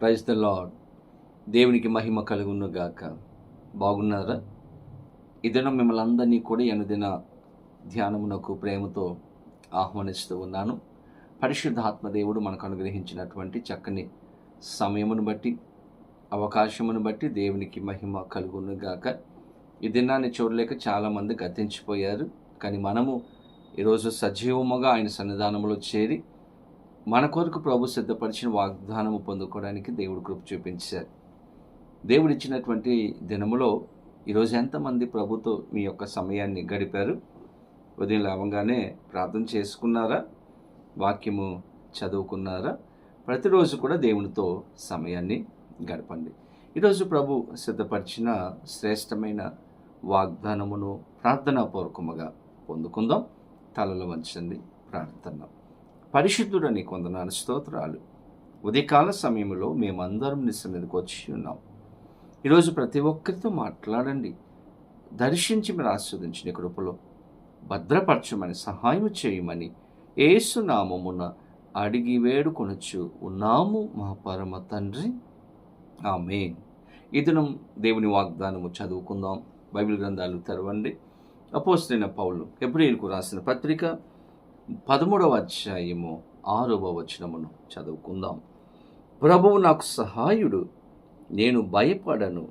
Praise the lord దేవునికి మహిమ కలుగును గాక. బాగున్నారా? ఇదనం మిమ్మల్ని అందరినీ కూడా ఎనుదిన ధ్యానమునకు ప్రేమతో ఆహ్వానిస్తూ ఉన్నాను. పరిశుద్ధాత్మ దేవుడు మనకు అనుగ్రహించినటువంటి చక్కని సమయమును బట్టి అవకాశమును బట్టి దేవునికి మహిమ కలుగును గాక. ఈ దినాన్ని చూడలేక చాలామంది గతించిపోయారు. కానీ మనము ఈరోజు సజీవముగా ఆయన సన్నిధానంలో చేరి మన కొరకు ప్రభు సిద్ధపరిచిన వాగ్దానము పొందుకోవడానికి దేవుడు కృప చూపించారు. దేవుడు ఇచ్చినటువంటి దినములో ఈరోజు ఎంతమంది ప్రభుతో మీ యొక్క సమయాన్ని గడిపారు? ఉదయం లేవగానే ప్రార్థన చేసుకున్నారా? వాక్యము చదువుకున్నారా? ప్రతిరోజు కూడా దేవునితో సమయాన్ని గడపండి. ఈరోజు ప్రభు సిద్ధపరిచిన శ్రేష్టమైన వాగ్దానమును ప్రార్థనాపూర్వకముగా పొందుకుందాం. తలలో వంచండి. ప్రార్థన. పరిశుద్ధుడని కొందనాలు స్తోత్రాలు. ఉదయకాల సమయంలో మేమందరం నీ సన్నిధికి వచ్చి ఉన్నాం. ఈరోజు ప్రతి ఒక్కరితో మాట్లాడండి. దర్శించి మీరు ఆస్వాదించిన కృపలో భద్రపరచమని సహాయం చేయమని ఏసునామమున అడిగి వేడుకొనొచ్చు ఉన్నాము మా పరమ తండ్రి. ఆమె ఈ దినం దేవుని వాగ్దానము చదువుకుందాం. బైబిల్ గ్రంథాలు తెరవండి. అపోస్తున్న పౌలు ఎబ్రిల్కు రాసిన పత్రిక పదమూడవ అధ్యాయము ఆరవ వచనమును చదువుకుందాం. ప్రభువు నాకు సహాయుడు నేను భయపడను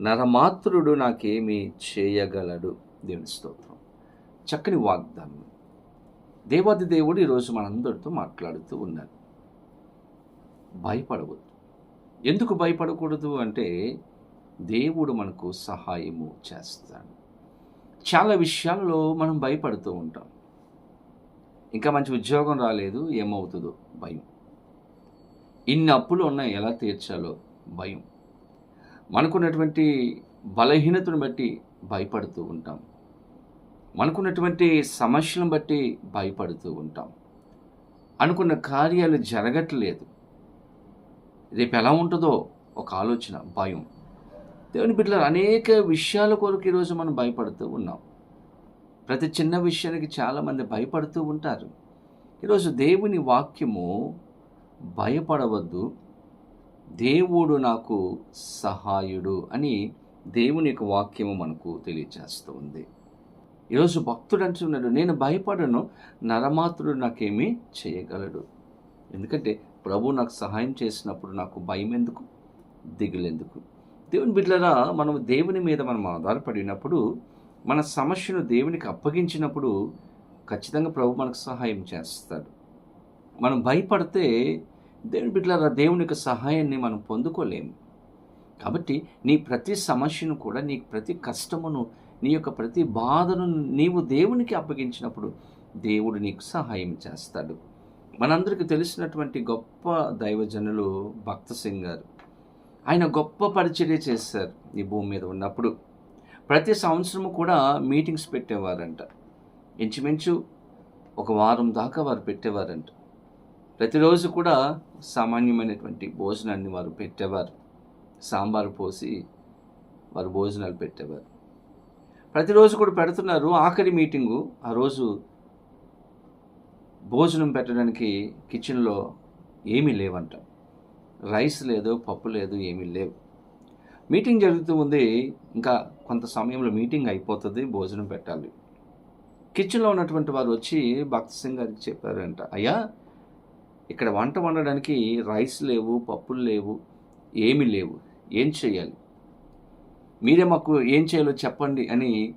నరమాత్రుడు నాకేమీ చేయగలడు. దేవుని స్తోత్రం. చక్కని వాగ్దానం. దేవాది దేవుడు ఈరోజు మనందరితో మాట్లాడుతూ ఉన్నారు. భయపడవద్దు. ఎందుకు భయపడకూడదు అంటే దేవుడు మనకు సహాయము చేస్తాడు. చాలా విషయాల్లో మనం భయపడుతూ ఉంటాం. ఇంకా మంచి ఉద్యోగం రాలేదు ఏమవుతుందో? భయం. ఇన్ని అప్పులు ఉన్నాయి ఎలా తీర్చాలో? భయం. మనకున్నటువంటి బలహీనతను బట్టి భయపడుతూ ఉంటాం. మనకున్నటువంటి సమస్యలను బట్టి భయపడుతూ ఉంటాం. అనుకున్న కార్యాలు జరగట్లేదు. రేపు ఎలా ఉంటుందో ఒక ఆలోచన భయం. దేవుని బిడ్డలు అనేక విషయాల కొరకు ఈరోజు మనం భయపడుతూ ఉన్నాం. ప్రతి చిన్న విషయానికి చాలామంది భయపడుతూ ఉంటారు. ఈరోజు దేవుని వాక్యము భయపడవద్దు. దేవుడు నాకు సహాయుడు అని దేవుని యొక్క వాక్యము మనకు తెలియజేస్తూ ఉంది. ఈరోజు భక్తుడు అంటున్నాడు నేను భయపడను నరమాత్రుడు నాకేమీ చేయగలడు. ఎందుకంటే ప్రభు నాకు సహాయం చేసినప్పుడు నాకు భయం ఎందుకు దిగులెందుకు? దేవుని బిడ్డలరా మనం దేవుని మీద మనం ఆధారపడినప్పుడు మన సమస్యను దేవునికి అప్పగించినప్పుడు ఖచ్చితంగా ప్రభు మనకు సహాయం చేస్తాడు. మనం భయపడితే దేవుని బిడ్డలారా దేవుని యొక్క సహాయాన్ని మనం పొందుకోలేము. కాబట్టి నీ ప్రతి సమస్యను కూడా నీ ప్రతి కష్టమును నీ యొక్క ప్రతి బాధను నీవు దేవునికి అప్పగించినప్పుడు దేవుడు నీకు సహాయం చేస్తాడు. మనందరికీ తెలిసినటువంటి గొప్ప దైవజనులు భక్త సింగ్ గారు. ఆయన గొప్ప పరిచర్య చేశారు ఈ భూమి మీద ఉన్నప్పుడు. ప్రతి సంవత్సరం కూడా మీటింగ్స్ పెట్టేవారంట. ఇంచుమించు ఒక వారం దాకా వారు పెట్టేవారంట. ప్రతిరోజు కూడా సామాన్యమైనటువంటి భోజనాన్ని వారు పెట్టేవారు. సాంబారు పోసి వారు భోజనాలు పెట్టేవారు. ప్రతిరోజు కూడా పెడుతున్నారు. ఆఖరి మీటింగు ఆ రోజు భోజనం పెట్టడానికి కిచెన్లో ఏమీ లేవంట. రైస్ లేదు పప్పు లేదు ఏమీ లేవు. మీటింగ్ జరుగుతూ ఉంది. ఇంకా కొంత సమయంలో మీటింగ్ అయిపోతుంది. భోజనం పెట్టాలి. కిచెన్లో ఉన్నటువంటి వారు వచ్చి భక్త సింగ్ గారికి చెప్పారంట. అయ్యా ఇక్కడ వంట వండడానికి రైస్ లేవు పప్పులు లేవు ఏమి లేవు. ఏం చేయాలి మీరే మాకు ఏం చేయాలో చెప్పండి అని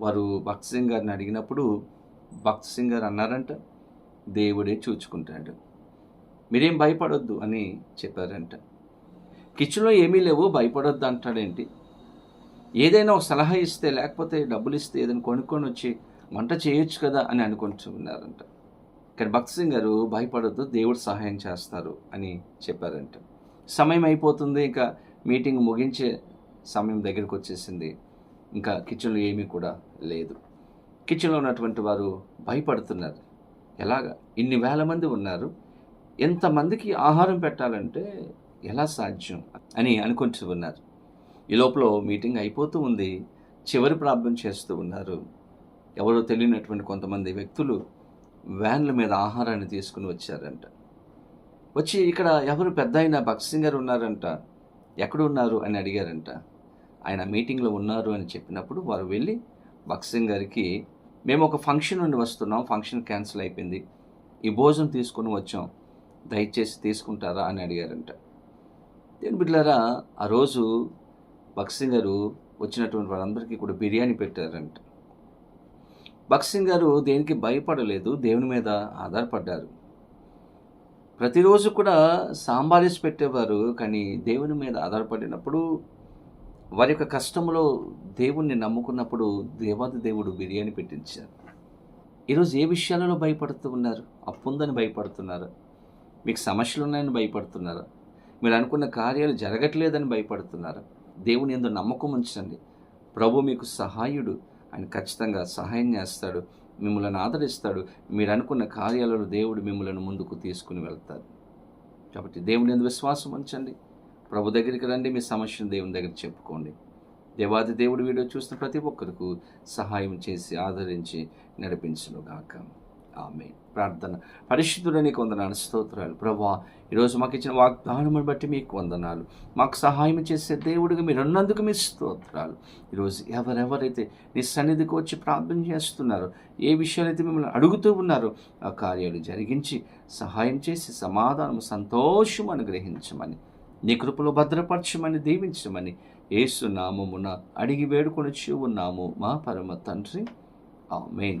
వారు భక్త సింగ్ గారిని అడిగినప్పుడు భక్త సింగ్ గారు అన్నారంట. దేవుడే చూచుకుంటాడు. మీరేం భయపడొద్దు అని చెప్పారంట. కిచెన్లో ఏమీ లేవు భయపడొద్దు అంటాడేంటి ఏదైనా ఒక సలహా ఇస్తే లేకపోతే డబ్బులు ఇస్తే ఏదైనా కొనుక్కొని వచ్చి వంట చేయొచ్చు కదా అని అనుకుంటున్నారంట కానీ భక్త్ సింగ్ గారు భయపడొద్దు దేవుడు సహాయం చేస్తారు అని చెప్పారంట. సమయం అయిపోతుంది ఇంకా మీటింగ్ ముగించే సమయం దగ్గరికి వచ్చేసింది. ఇంకా కిచెన్లో ఏమీ కూడా లేదు. కిచెన్లో ఉన్నటువంటి వారు భయపడుతున్నారు. ఎలాగా? ఇన్ని వేల మంది ఉన్నారు. ఎంతమందికి ఆహారం పెట్టాలంటే ఎలా సాధ్యం అని అనుకుంటూ ఉన్నారు. ఈ లోపల మీటింగ్ అయిపోతూ ఉంది. చివరి ప్రార్థన చేస్తూ ఉన్నారు. ఎవరో తెలియనటువంటి కొంతమంది వ్యక్తులు వ్యాన్ల మీద ఆహారాన్ని తీసుకుని వచ్చారంట. వచ్చి ఇక్కడ ఎవరు పెద్ద అయిన సింగర్ గారు ఉన్నారంట. ఎక్కడ ఉన్నారు అని అడిగారంట. ఆయన మీటింగ్లో ఉన్నారు అని చెప్పినప్పుడు వారు వెళ్ళి భక్సింగ్ గారికి మేము ఒక ఫంక్షన్ నుండి వస్తున్నాం. ఫంక్షన్ క్యాన్సిల్ అయిపోయింది. ఈ భోజనం తీసుకొని వచ్చాం. దయచేసి తీసుకుంటారా? అని అడిగారంట. దేని బిడ్డలారా ఆ రోజు భక్సింగ్ గారు వచ్చినటువంటి వారందరికీ కూడా బిర్యానీ పెట్టారంట. భక్సింగ్ గారు దేనికి భయపడలేదు దేవుని మీద ఆధారపడ్డారు. ప్రతిరోజు కూడా సాంబారేసి పెట్టేవారు కానీ దేవుని మీద ఆధారపడినప్పుడు వారి యొక్క కష్టంలో దేవుణ్ణి నమ్ముకున్నప్పుడు దేవాది దేవుడు బిర్యానీ పెట్టించారు. ఈరోజు ఏ విషయాలలో భయపడుతూ ఉన్నారు? అప్పు ఉందని భయపడుతున్నారు. మీకు సమస్యలు ఉన్నాయని భయపడుతున్నారా. మీరు అనుకున్న కార్యాలు జరగట్లేదని భయపడుతున్నారు. దేవుని ఎందు నమ్మకం ఉంచండి. ప్రభు మీకు సహాయుడు. ఆయన ఖచ్చితంగా సహాయం చేస్తాడు. మిమ్మల్ని ఆదరిస్తాడు. మీరు అనుకున్న కార్యాలలో దేవుడు మిమ్మల్ని ముందుకు తీసుకుని వెళ్తాడు. కాబట్టి దేవుని ఎందు విశ్వాసం ఉంచండి. ప్రభు దగ్గరికి రండి. మీ సమస్యను దేవుని దగ్గర చెప్పుకోండి. దేవాది దేవుడు వీడియో చూసిన ప్రతి ఒక్కరికి సహాయం చేసి ఆదరించి నడిపించునుగాక. ఆమె ప్రార్థన. పరిశుద్ధుడని కొందనాలు స్తోత్రాలు. ప్రభా ఈరోజు మాకు ఇచ్చిన వాగ్దానమును బట్టి మీకు వందనాలు. మాకు సహాయం చేసే దేవుడిగా మీరు ఉన్నందుకు మీ స్తోత్రాలు. ఈరోజు ఎవరెవరైతే నీ సన్నిధికి వచ్చి ప్రార్థన చేస్తున్నారో ఏ విషయాలైతే మిమ్మల్ని అడుగుతూ ఉన్నారో ఆ కార్యాలు జరిగించి సహాయం చేసి సమాధానం సంతోషం అనుగ్రహించమని నీ కృపలో భద్రపరచమని దీవించమని ఏసునామమున అడిగి వేడుకొని ఉన్నాము మా పరమ తండ్రి. ఆమెన్.